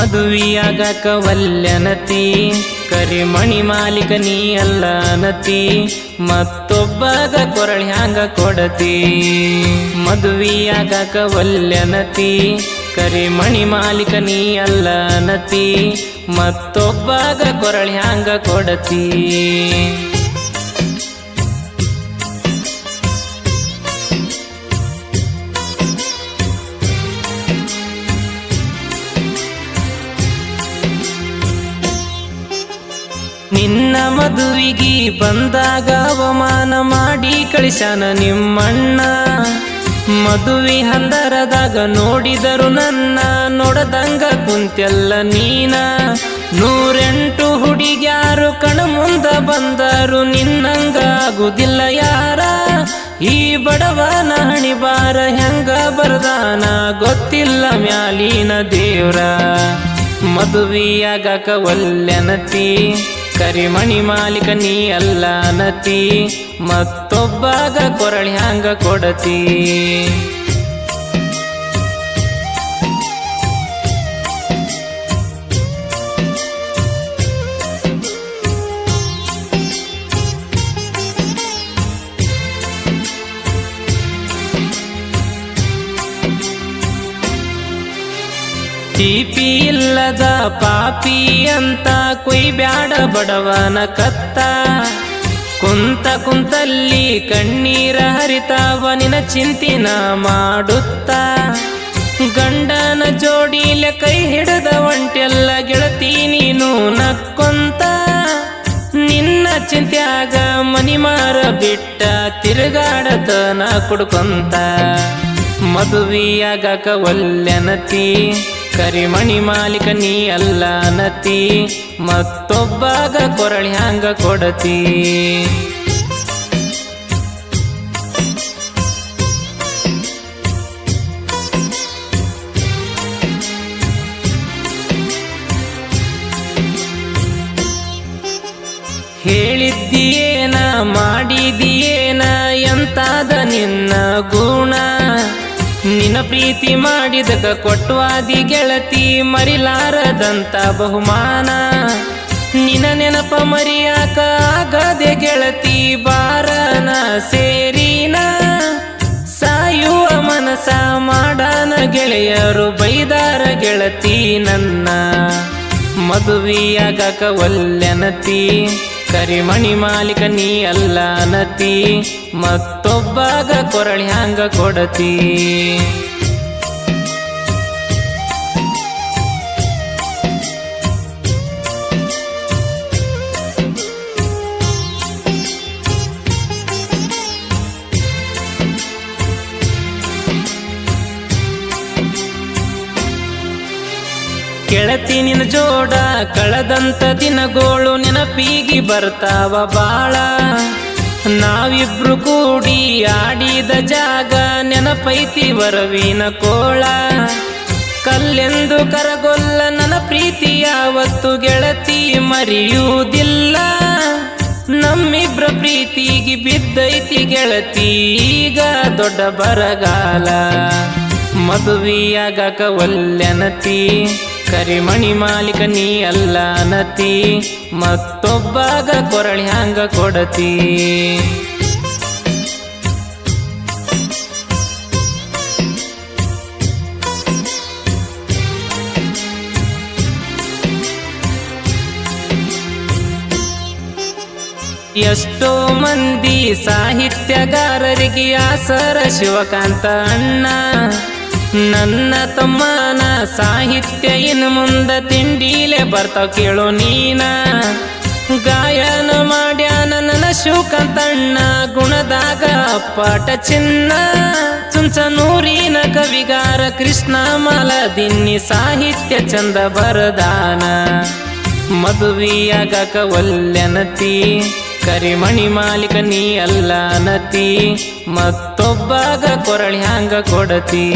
ಮದುವೆಯಾಗಕ ವಲ್ಯನತಿ ಕರಿಮಣಿ ಮಾಲೀಕ ನೀ ಅಲ್ಲ ನತಿ ಮತ್ತೊಬ್ಬಗ ಕೊರಳಿ ಹ್ಯಾಂಗ ಕೊಡತಿ. ಮದುವೆಯಾಗಕ ವಲ್ಯನತಿ ಕರಿಮಣಿ ಮಾಲೀಕ ನೀ ಅಲ್ಲ ನತಿ ಮತ್ತೊಬ್ಬಗ ಕೊರಳಿ ಹ್ಯಾಂಗ ಕೊಡತಿ. ನಿನ್ನ ಮದುವಿಗಿ ಬಂದಾಗ ಅವಮಾನ ಮಾಡಿ ಕಳಿಸ್ಯಾನ ನಿಮ್ಮಣ್ಣ. ಮದುವೆ ಹಂದರದಾಗ ನೋಡಿದರು ನನ್ನ ನೋಡದಂಗ ಕುಂತೆಲ್ಲ ನೀನ. ನೂರೆಂಟು ಹುಡುಗ್ಯಾರು ಕಣ ಮುಂದ ಬಂದರು, ನಿನ್ನಂಗ ಆಗುದಿಲ್ಲ ಯಾರ? ಈ ಬಡವನ ಹಣಿಬಾರ ಹೆಂಗ ಬರದಾನ? ಗೊತ್ತಿಲ್ಲ ಮ್ಯಾಲಿನ ದೇವ್ರ. ಮದುವೆಯಾಗಕ ವಲ್ಯನತಿ ಕರಿಮಣಿ ಮಾಲೀಕ ನೀ ಅಲ್ಲ ನತಿ ಮತ್ತೊಬ್ಬಾಗ ಕೊರಳಿ ಹಂಗ ಕೊಡತಿ. ಟಿಪಿ ಇಲ್ಲದ ಪಾಪಿ ಅಂತ ಕುಯ್ಬ್ಯಾಡ ಬಡವನ ಕತ್ತ. ಕುಂತ ಕುಂತಲ್ಲಿ ಕಣ್ಣೀರ ಹರಿತಾವನಿನ ಚಿಂತಿನ ಮಾಡುತ್ತ. ಗಂಡನ ಜೋಡಿಲೆ ಕೈ ಹಿಡದ ಒಂಟೆಲ್ಲ ಗೆಳತಿ ನೀನು ನಕ್ಕೊಂತ. ನಿನ್ನ ಚಿಂತ್ಯಾಗ ಮನಿ ಮಾರ ಬಿಟ್ಟ ನಾ ಕುಡ್ಕೊಂತ. ಮದುವೆಯಾಗಕ ವಲ್ಯನತಿ ಕರಿಮಣಿ ಮಾಲೀಕ ನೀ ಅಲ್ಲ ನತಿ ಮತ್ತೊಬ್ಬಗ ಕೊರಳಿ ಹಂಗ ಕೊಡತಿ. ಹೇಳಿದ್ದೀಯೇನ ಮಾಡಿದೀಯೇನ ಎಂತಾದ ನಿನ್ನ ಗುಣ? ಪ್ರೀತಿ ಮಾಡಿದಕ ಕೊಟ್ವಾದಿ ಗೆಳತಿ ಮರಿಲಾರದಂತ ಬಹುಮಾನ. ನಿನ ನೆನಪ ಮರಿಯಾಕ ಆಗದೆ ಗೆಳತಿ ಬಾರನ ಸೇರಿನ. ಸಾಯುವ ಮನಸ ಮಾಡನ ಗೆಳೆಯರು ಬೈದಾರ ಗೆಳತಿ ನನ್ನ. ಮದುವೆಯಾಗಕ ವಲ್ಯನತಿ ಕರಿಮಣಿ ಮಾಲೀಕ ನೀ ಅಲ್ಲ ನತಿ ಮತ್ತೊಬ್ಬಾಗ ಕೊರಳಿ ಹಂಗ ಕೊಡತಿ? ಕೆಳತಿ ನಿನ್ನ ಜೋಡ, ಕಳೆದಂತ ದಿನಗೋಳು ನೆನಪಿಗಿ ಬರ್ತಾವ ಬಾಳ. ನಾವಿಬ್ರು ಕೂಡಿ ಆಡಿದ ಜಾಗ ನೆನಪೈತಿ ವರವಿನ ಕೋಳ. ಕಲ್ಲೆಂದು ಕರಗೊಲ್ಲ ನನ್ನ ಪ್ರೀತಿ ಯಾವತ್ತು ಗೆಳತಿ ಮರೆಯುವುದಿಲ್ಲ. ನಮ್ಮಿಬ್ರ ಪ್ರೀತಿಗೆ ಬಿದ್ದೈತಿ ಗೆಳತಿ ಈಗ ದೊಡ್ಡ ಬರಗಾಲ. ಮದುವೆಯಾಗಕ ವಲ್ಯನತಿ ಕರಿಮಣಿ ಮಾಲೀಕ ನೀ ಅಲ್ಲ ನತಿ, ಮತ್ತೊಬ್ಬಗ ಕೊರಳಿ ಹಂಗ ಕೊಡತಿ. ಎಷ್ಟೋ ಮಂದಿ ಸಾಹಿತ್ಯಗಾರರಿಗೆ ಆಸರ ಶಿವಕಾಂತ ಅಣ್ಣ. ನನ್ನ ತಮ್ಮನ ಸಾಹಿತ್ಯ ಇನ್ನು ಮುಂದ ತಿಂಡಿಲೆ ಬರ್ತಾವ ಕೇಳೋ ನೀನ. ಗಾಯನ ಮಾಡ್ಯಾನ ನನ್ನ ಶಿವಕಾಂತಣ್ಣ ಗುಣದಾಗ ಅಪ್ಪಾಟ ಚಿನ್ನ. ಚುಂಚನೂರಿನ ಕವಿಗಾರ ಕೃಷ್ಣ ಮಲದಿನ್ನಿ ಸಾಹಿತ್ಯ ಚಂದ ಬರದಾನ. ಮದುವೆಯಾಗಕ ವಲ್ಯನತಿ ಕರಿಮಣಿ ಮಾಲೀಕ ನೀ ಅಲ್ಲ ನತಿ ಮತ್ತೊಬ್ಬಾಗ ಕೊರಳಿ ಹಂಗ ಕೊಡತಿ.